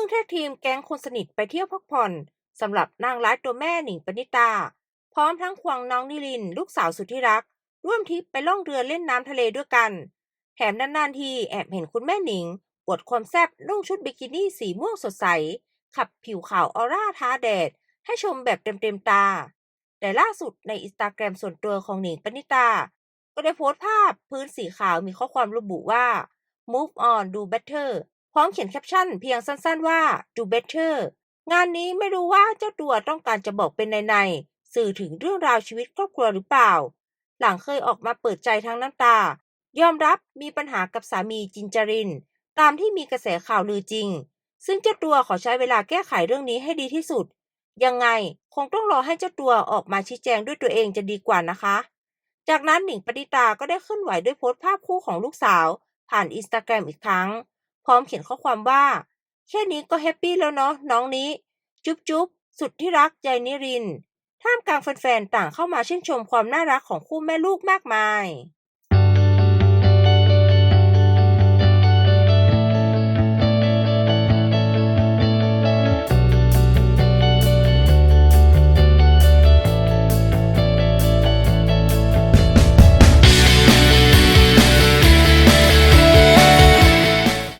พึ่งแท็กทีมแก๊งคนสนิทไปเที่ยวพักผ่อนสำหรับนางร้ายตัวแม่หนิงปณิตา พร้อมทั้งควงน้องนิลิน ลูกสาวสุดที่รัก ร่วมทริปไปล่องเรือเล่นน้ำทะเลด้วยกัน แถมนานๆทีแอบเห็นคุณแม่หนิงอวดความแซ่บนุ่งชุดบิกินี่สีม่วงสดใส ขับผิวขาวออร่าท้าแดด ให้ชมแบบเต็มๆตา แต่ล่าสุดในอินสตาแกรมส่วนตัวของหนิงปณิตา ก็ได้โพสต์ภาพพื้นสีขาวมีข้อความระบุว่า move on do better ร้อมเขียนแคปชั่นเพียงสั้นๆว่า do better งานนี้ไม่รู้ว่าเจ้าตัวต้องการจะบอกเป็นในๆสื่อถึงเรื่องราวชีวิตครอบครัวหรือเปล่า หลังเคยออกมาเปิดใจทั้งน้ำตา ยอมรับมีปัญหากับสามีจินจาริน ตามที่มีกระแสข่าวลือจริง ซึ่งเจ้าตัวขอใช้เวลาแก้ไขเรื่องนี้ให้ดีที่สุด ยังไงคงต้องรอให้เจ้าตัวออกมาชี้แจงด้วยตัวเองจะดีกว่านะคะ จากนั้นหนิงปณิตาก็ได้เคลื่อนไหวด้วยโพสต์ภาพคู่ของลูกสาว ผ่านอินสตาแกรมอีกครั้ง ร้อมเขียนข้อความว่า แค่นี้ก็แฮปปี้แล้วเนาะน้องนี้ จุ๊บจุ๊บสุดที่รักยายนิรินท่ามกลางแฟนๆต่างเข้ามาชื่นชมความน่ารักของคู่แม่ลูกมากมาย